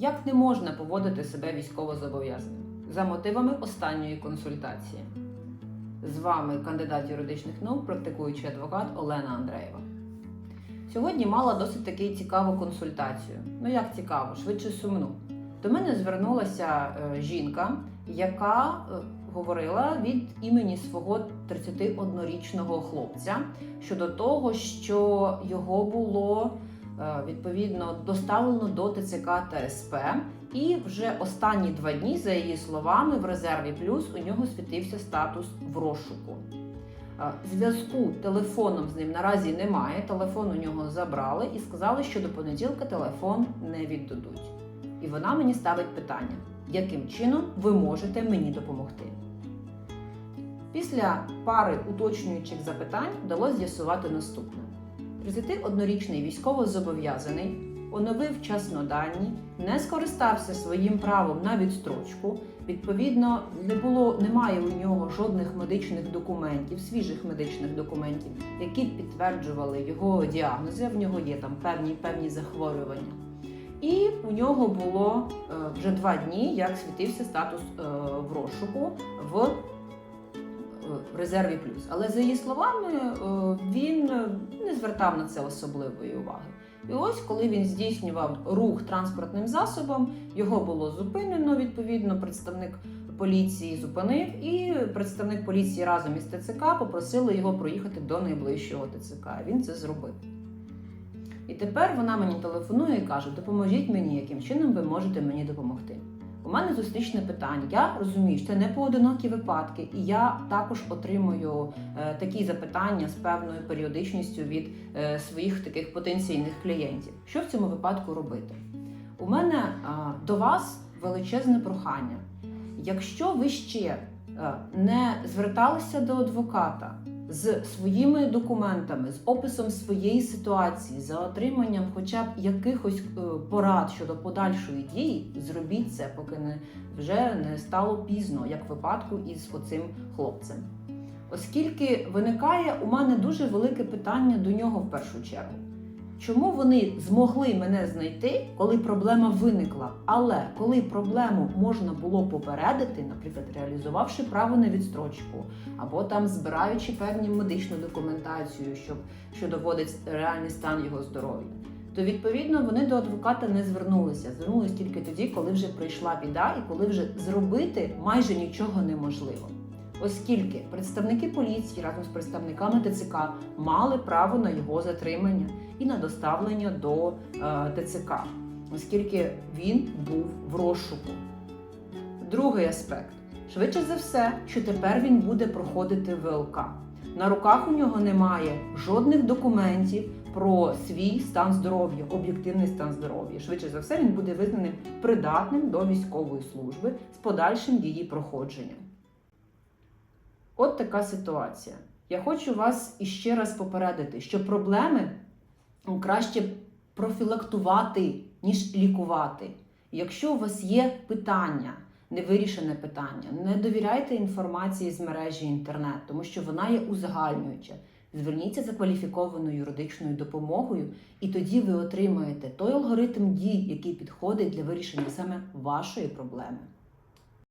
Як не можна поводити себе військовозобов'язаним за мотивами останньої консультації? З вами кандидат юридичних наук, практикуючий адвокат Олена Андреєва. Сьогодні мала досить таки цікаву консультацію. Ну як цікаво, швидше сумну. До мене звернулася е, жінка, яка е, говорила від імені свого 31-річного хлопця щодо того, що його було відповідно доставлено до ТЦК та СП. І вже останні два дні, за її словами, в резерві плюс у нього світився статус в розшуку. Е, Зв'язку телефоном з ним наразі немає. Телефон у нього забрали і сказали, що до понеділка телефон не віддадуть. І вона мені ставить питання, яким чином ви можете мені допомогти. Після пари уточнюючих запитань вдалося з'ясувати наступне: 31-річний військовозобов'язаний оновив вчасно дані, не скористався своїм правом на відстрочку. Відповідно, не було, немає у нього жодних медичних документів, свіжих медичних документів, які підтверджували його діагнози. В нього є там певні певні захворювання. І у нього було е, вже два дні, як світився статус е, в розшуку в е, резерві плюс. Але за її словами, е, він е, не звертав на це особливої уваги. І ось, коли він здійснював рух транспортним засобом, його було зупинено. Відповідно, представник поліції зупинив, і представник поліції разом із ТЦК попросили його проїхати до найближчого ТЦК. Він це зробив. І тепер вона мені телефонує і каже: допоможіть мені, яким чином ви можете мені допомогти. У мене зустрічне питання. Я розумію, що це не поодинокі випадки, і я також отримую е, такі запитання з певною періодичністю від е, своїх таких потенційних клієнтів. Що в цьому випадку робити? У мене е, до вас величезне прохання. Якщо ви ще не зверталися до адвоката з своїми документами, з описом своєї ситуації, за отриманням хоча б якихось е, порад щодо подальшої дії, зробіть це, поки не вже не стало пізно, як в випадку із оцим хлопцем. Оскільки виникає у мене дуже велике питання до нього в першу чергу. Чому вони змогли мене знайти, коли проблема виникла? Але коли проблему можна було попередити, наприклад, реалізувавши право на відстрочку, або там збираючи певні медичну документацію, щоб що доводить реальний стан його здоров'я, то відповідно вони до адвоката не звернулися. Звернулись тільки тоді, коли вже прийшла біда, і коли вже зробити майже нічого неможливо. Оскільки представники поліції разом з представниками ТЦК мали право на його затримання і на доставлення до е, ТЦК, оскільки він був в розшуку. Другий аспект: швидше за все, що тепер він буде проходити ВЛК. На руках у нього немає жодних документів про свій стан здоров'я, об'єктивний стан здоров'я. Швидше за все, він буде визнаним придатним до військової служби з подальшим її проходженням. От така ситуація. Я хочу вас іще раз попередити, що проблеми краще профілактувати, ніж лікувати. Якщо у вас є питання, невирішене питання, не довіряйте інформації з мережі інтернет, тому що вона є узагальнююча. Зверніться за кваліфікованою юридичною допомогою, і тоді ви отримаєте той алгоритм дій, який підходить для вирішення саме вашої проблеми.